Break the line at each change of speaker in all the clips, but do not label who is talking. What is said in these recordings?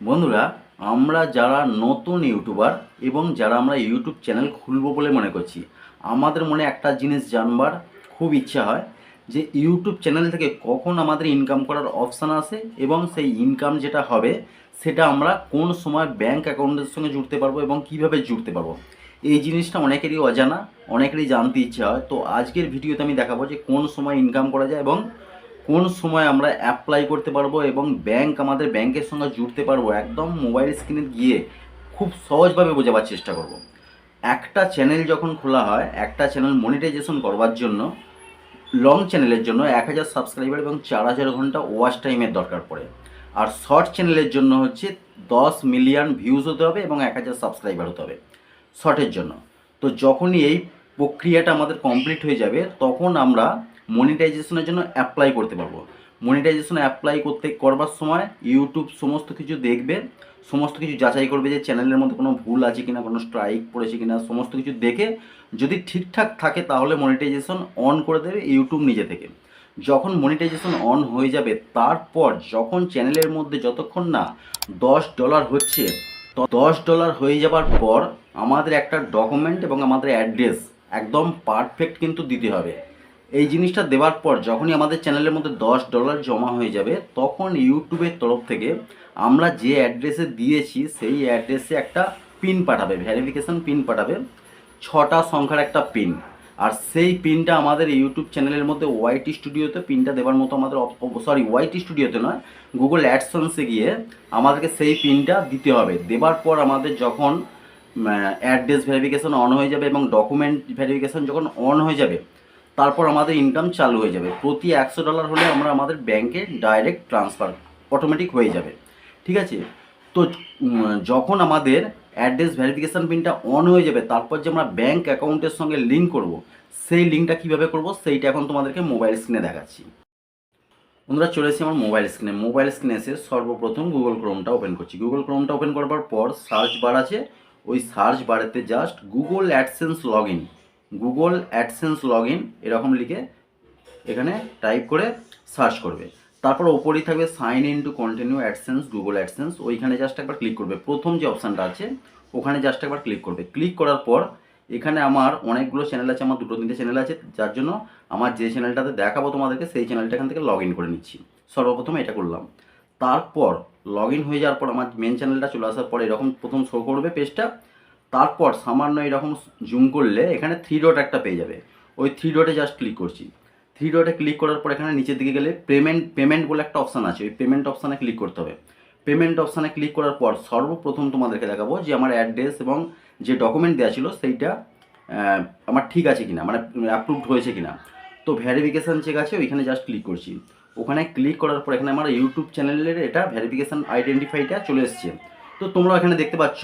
বন্ধুরা, আমরা যারা নতুন ইউটিউবার এবং যারা আমরা ইউটিউব চ্যানেল খুলব বলে মনে করছি, আমাদের মনে একটা জিনিস জানবার খুব ইচ্ছা হয় যে ইউটিউব চ্যানেল থেকে কখন আমাদের ইনকাম করার অপশান আসে এবং সেই ইনকাম যেটা হবে, সেটা আমরা কোন সময় ব্যাংক অ্যাকাউন্টের সঙ্গে জুড়তে পারব এবং কীভাবে জুড়তে পারব। এই জিনিসটা অনেকেরই অজানা, অনেকেরই জানতে ইচ্ছা হয়। তো আজকের ভিডিওতে আমি দেখাবো যে কোন সময় ইনকাম করা যায় এবং কোন সময় আমরা অ্যাপ্লাই করতে পারব এবং ব্যাংক আমাদের ব্যাংকের সঙ্গে জুড়তে পারব, একদম মোবাইল স্ক্রিনে গিয়ে খুব সহজভাবে বোঝাবার চেষ্টা করব। একটা চ্যানেল যখন খোলা হয়, একটা চ্যানেল মনিটাইজেশন করবার জন্য লং চ্যানেলের জন্য এক হাজার সাবস্ক্রাইবার এবং চার হাজার ঘণ্টা ওয়াচ টাইমের দরকার পড়ে। আর শর্ট চ্যানেলের জন্য হচ্ছে দশ মিলিয়ন ভিউজ হতে হবে এবং এক হাজার সাবস্ক্রাইবার হতে হবে শর্টের জন্য। তো যখনই এই প্রক্রিয়াটা আমাদের কমপ্লিট হয়ে যাবে, তখন আমরা মনিটাইজেশনের জন্য অ্যাপ্লাই করতে পারব। মনিটাইজেশন অ্যাপ্লাই করতে করবার সময় ইউটিউব সমস্ত কিছু দেখবে, সমস্ত কিছু যাচাই করবে যে চ্যানেলের মধ্যে কোনো ভুল আছে কিনা, কোনো স্ট্রাইক পড়েছে কিনা, সমস্ত কিছু দেখে যদি ঠিকঠাক থাকে তাহলে মনিটাইজেশন অন করে দেবে ইউটিউব নিজে থেকে। যখন মনিটাইজেশন অন হয়ে যাবে, তারপর যখন চ্যানেলের মধ্যে যতক্ষণ না দশ ডলার হচ্ছে তো দশ ডলার হয়ে যাবার পর আমাদের একটা ডকুমেন্ট এবং আমাদের অ্যাড্রেস একদম পারফেক্ট কিন্তু দিতে হবে। এই জিনিসটা দেওয়ার পর যখনই আমাদের চ্যানেলের মধ্যে দশ ডলার জমা হয়ে যাবে, তখন ইউটিউবের তরফ থেকে আমরা যে অ্যাড্রেসে দিয়েছি, সেই অ্যাড্রেসে একটা পিন পাঠাবে ভ্যারিফিকেশন পিন পাঠাবে, ছটা সংখ্যার একটা পিন আর সেই পিনটা আমাদের ইউটিউব চ্যানেলের মধ্যে ওয়াইটি স্টুডিওতে পিনটা দেওয়ার মতো আমাদের সরি ওয়াইটি স্টুডিওতে নয় গুগল অ্যাডসন্সে গিয়ে আমাদেরকে সেই পিনটা দিতে হবে। দেবার পর আমাদের যখন অ্যাড্রেস ভেরিফিকেশন অন হয়ে যাবে এবং ডকুমেন্ট ভেরিফিকেশন যখন অন হয়ে যাবে তারপর আমাদের ইনকাম চালু হয়ে যাবে। প্রতি একশো ডলার হলে আমরা আমাদের ব্যাংকে ডাইরেক্ট ট্রান্সফার অটোমেটিক হয়ে যাবে। ঠিক আছে? তো যখন আমাদের অ্যাড্রেস ভেরিফিকেশান পিনটা অন হয়ে যাবে, তারপর যে আমরা ব্যাঙ্ক অ্যাকাউন্টের সঙ্গে লিঙ্ক করব, সেই লিঙ্কটা কীভাবে করব, সেইটা এখন তোমাদেরকে মোবাইল স্ক্রিনে দেখাচ্ছি। বন্ধুরা, চলে আমার মোবাইল স্ক্রিনে মোবাইল স্ক্রিনে এসে সর্বপ্রথম গুগল ক্রোমটা ওপেন করছি। গুগল ক্রোমটা ওপেন করবার পর সার্চ বার আছে। ওই search বারেতে just Google AdSense log in Google AdSense log in এরকম লিখে এখানে টাইপ করে সার্চ করবে। তারপর ওপরেই থাকবে sign in to continue AdSense Google AdSense ওইখানে জাস্ট একবার ক্লিক করবে। প্রথম যে অপশানটা আছে, ওখানে জাস্ট একবার ক্লিক করবে। ক্লিক করার পর এখানে আমার অনেকগুলো চ্যানেল আছে, আমার দুটো তিনটে চ্যানেল আছে, যার জন্য আমার যে চ্যানেলটাতে দেখাবো তোমাদেরকে, সেই চ্যানেলটা এখান থেকে লগ ইন করে নিচ্ছি। সর্বপ্রথম এটা করলাম। তারপর লগ ইন হয়ে যাওয়ার পর আমার মেন চ্যানেলটা চলে আসার পর এরকম প্রথম শো করবে পেজটা তারপর সামান্য এরকম জুম করলে এখানে থ্রি ডট একটা পেয়ে যাবে। ওই থ্রি ডটে জাস্ট ক্লিক করছি। থ্রি ডটে ক্লিক করার পর এখানে নিচের দিকে গেলে পেমেন্ট পেমেন্ট বলে একটা অপশান আছে। ওই পেমেন্ট অপশানে ক্লিক করতে হবে। পেমেন্ট অপশানে ক্লিক করার পর সর্বপ্রথম তোমাদেরকে দেখাবো যে আমার অ্যাড্রেস এবং যে ডকুমেন্ট দেওয়া ছিল সেইটা আমার ঠিক আছে কিনা মানে অ্যাপ্রুভড হয়েছে কিনা। তো ভ্যারিফিকেশান চেক আছে, ওইখানে জাস্ট ক্লিক করছি। ওখানে ক্লিক করার পর এখানে আমার ইউটিউব চ্যানেলের এটা ভ্যারিফিকেশান আইডেন্টিফাইটা চলে এসছে। তো তোমরা এখানে দেখতে পাচ্ছ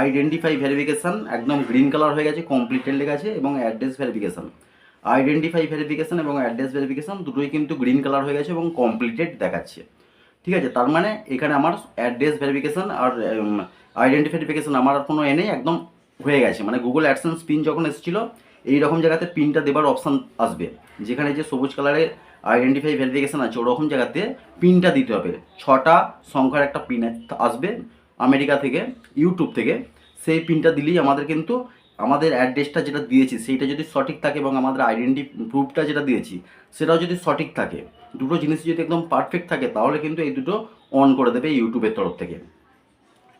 আইডেন্টিফাই ভ্যারিফিকেশান একদম গ্রিন কালার হয়ে গেছে কমপ্লিটেড লেগে আছে এবং অ্যাড্রেস ভেরিফিকেশান আইডেন্টিফাই ভেরিফিকেশন এবং অ্যাড্রেস ভেরিফিকেশন দুটোই কিন্তু গ্রিন কালার হয়ে গেছে এবং কমপ্লিটেড দেখাচ্ছে। ঠিক আছে? তার মানে এখানে আমার অ্যাড্রেস ভেরিফিকেশান আর আইডেন্টি ভেরিফিকেশন আমার আর কোনো এনে একদম হয়ে গেছে। মানে গুগল অ্যাডসেন্স পিন যখন এসেছিল এই রকম জায়গাতে পিনটা দেবার অপশান আসবে। যেখানে যে সবুজ কালারে আইডেন্টিফাই ভেরিফিকেশান আছে, ওরকম জায়গাতে পিনটা দিতে হবে। ছটা সংখ্যার একটা পিন আসবে। আমেরিকা থেকে ইউটিউব থেকে, সেই পিনটা দিলেই আমাদের কিন্তু আমাদের অ্যাড্রেসটা যেটা দিয়েছি, সেইটা যদি সঠিক থাকে এবং আমাদের আইডেন্টি প্রুফটা যেটা দিয়েছি, সেটাও যদি সঠিক থাকে, দুটো জিনিস যদি একদম পারফেক্ট থাকে, তাহলে কিন্তু এই দুটো অন করে দেবে ইউটিউবের তরফ থেকে।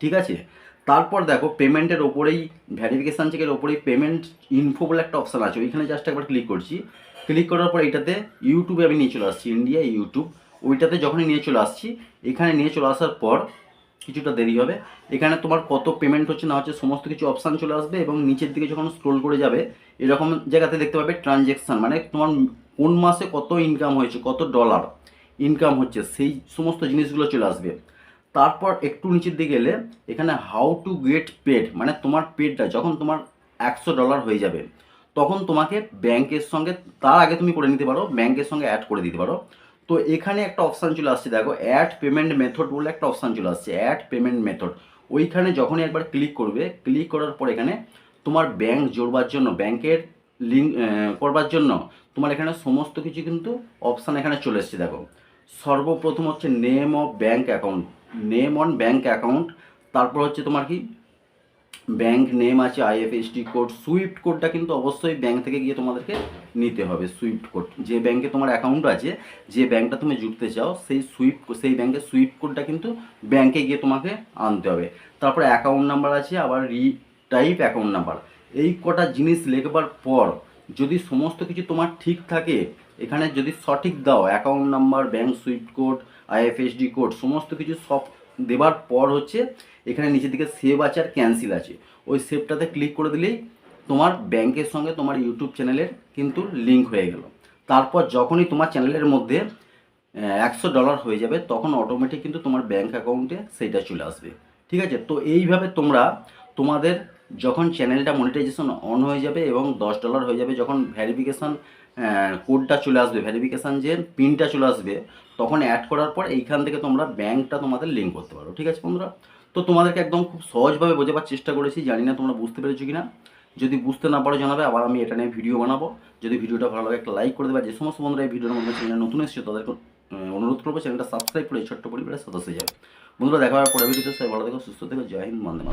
ঠিক আছে? তারপর দেখো পেমেন্টের ওপরেই ভ্যারিফিকেশান চেকের ওপরেই পেমেন্ট ইনফো বলে একটা অপশান আছে, ওইখানে জাস্ট একবার ক্লিক করছি। ক্লিক করার পর এটাতে ইউটিউবে আমি নিয়ে চলে আসছি ইন্ডিয়া ইউটিউব ওইটাতে যখনই নিয়ে চলে আসছি, এখানে নিয়ে চলে আসার পর কিছুটা দেরি হবে। এখানে তোমার কত পেমেন্ট হচ্ছে না হচ্ছে সমস্ত কিছু অপশান চলে আসবে এবং নিচের দিকে যখন স্ক্রোল করে যাবে, এরকম জায়গাতে দেখতে পাবে ট্রানজ্যাকশান মানে তোমার কোন মাসে কত ইনকাম হয়েছে, কত ডলার ইনকাম হচ্ছে, সেই সমস্ত জিনিসগুলো চলে আসবে। তারপর একটু নিচের দিকে গেলে এখানে হাউ টু গেট পেড মানে তোমার পেডটা যখন তোমার একশো ডলার হয়ে যাবে, তখন তোমাকে ব্যাংকের সঙ্গে, তার আগে তুমি করে নিতে পারো ব্যাংকের সঙ্গে অ্যাড করে দিতে পারো। তো এখানে একটা অপশান চলে আসছে, দেখো অ্যাড পেমেন্ট মেথড বলে একটা অপশান চলে আসছে অ্যাড পেমেন্ট মেথড ওইখানে যখনই একবার ক্লিক করবে ক্লিক করার পর এখানে তোমার ব্যাংক জোড়বার জন্য ব্যাংকের লিঙ্ক করবার জন্য তোমার এখানে সমস্ত কিছু কিন্তু অপশান এখানে চলে এসছে, দেখো। সর্বপ্রথম হচ্ছে name of bank account name on bank account তারপর হচ্ছে তোমার কি? ব্যাংক নেম আছে আইএফএসডি কোড সুইফট কোডটা কিন্তু অবশ্যই ব্যাংক থেকে গিয়ে তোমাদেরকে নিতে হবে সুইফট কোড যে ব্যাংকে তোমার অ্যাকাউন্ট আছে, যে ব্যাংকটা তুমি জুড়তে চাও, সেই সুইফট সেই ব্যাংকের সুইফট কোডটা কিন্তু ব্যাংকে গিয়ে তোমাকে আনতে হবে। তারপরে অ্যাকাউন্ট নাম্বার আছে, আবার রি টাইপ অ্যাকাউন্ট নাম্বার এই কটা জিনিস লেখবার পর যদি সমস্ত কিছু তোমার ঠিক থাকে, এখানে যদি সঠিক দাও account number bank swift code IFSD code সমস্ত কিছু সব দেবার পর হচ্ছে এখানে নিচের দিকে সেভ আছে আর ক্যান্সেল আছে। ওই সেভটাতে ক্লিক করে দিলেই তোমার ব্যাংকের সঙ্গে তোমার ইউটিউব চ্যানেলের কিন্তু লিঙ্ক হয়ে গেল। তারপর যখনই তোমার চ্যানেলের মধ্যে একশো ডলার হয়ে যাবে, তখন অটোমেটিক কিন্তু তোমার ব্যাংক অ্যাকাউন্টে সেইটা চলে আসবে। ঠিক আছে? তো এইভাবে তোমরা তোমাদের যখন চ্যানেলটা মনিটাইজেশন অন হয়ে যাবে এবং দশ ডলার হয়ে যাবে, যখন ভ্যারিফিকেশান কোডটা চলে আসবে ভ্যারিফিকেশান যে পিনটা চলে আসবে, তখন অ্যাড করার পর এইখান থেকে তোমরা ব্যাংকটা তোমাদের লিঙ্ক করতে পারো, ঠিক আছে বন্ধুরা? তো তোমাদেরকে একদম খুব সহজভাবে বোঝাবার চেষ্টা করেছি, জানি না তোমরা বুঝতে পেরেছ কি না যদি বুঝতে না পারো জানাবে, আবার আমি এটা নিয়ে ভিডিও বানাবো। যদি ভিডিওটা ভালো লাগে একটা লাইক করে দেবে যে সমস্ত বন্ধুরা এই ভিডিওর মধ্যে চ্যানেলে নতুন এসেছে, তাদেরকে অনুরোধ করব চ্যানেলটা সাবস্ক্রাইব করে ছোট্ট পরিবারের সদস্য যাবে। বন্ধুরা দেখা হওয়ার পরে ভিডিওতে সবাই ভালো থেকো, সুস্থ থেকো, জয় হিন্দ, বন্দে